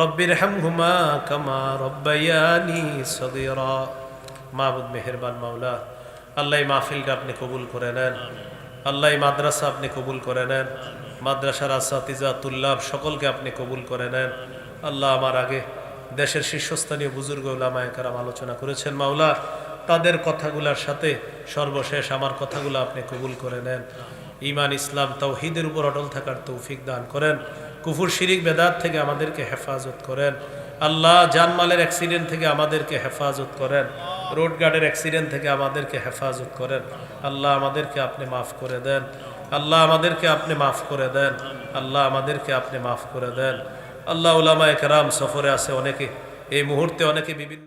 রব্বির হামহুমা কামা রব্বাইয়ানি সদিরা মাহবুদ মেহেরবান মাওলা, আল্লাহ মাহফিলকে আপনি কবুল করে নেন। আল্লাহ মাদ্রাসা আপনি কবুল করে নেন। মাদ্রাসার আসাতিজা তুল্লাভ সকলকে আপনি কবুল করে নেন। আল্লাহ আমার আগে দেশের শীর্ষস্থানীয় বুজুর্গ উলামায়কারাম আলোচনা করেছেন মাওলা, তাদের কথাগুলোর সাথে সর্বশেষ আমার কথাগুলো আপনি কবুল করে নেন। ইমান ইসলাম তাওহিদের উপর অটল থাকার তৌফিক দান করেন। কুফুর শিরিক বেদাত থেকে আমাদেরকে হেফাজত করেন। আল্লাহ জানমালের অ্যাক্সিডেন্ট থেকে আমাদেরকে হেফাজত করেন। রোড গার্ডের অ্যাক্সিডেন্ট থেকে আমাদেরকে হেফাজত করেন। আল্লাহ আমাদেরকে আপনি মাফ করে দেন। আল্লাহ আমাদেরকে আপনি মাফ করে দেন। আল্লাহ আমাদেরকে আপনি মাফ করে দেন। আল্লাহ উলামা একরাম সফরে আছে অনেকে। এই মুহূর্তে অনেকে বিভিন্ন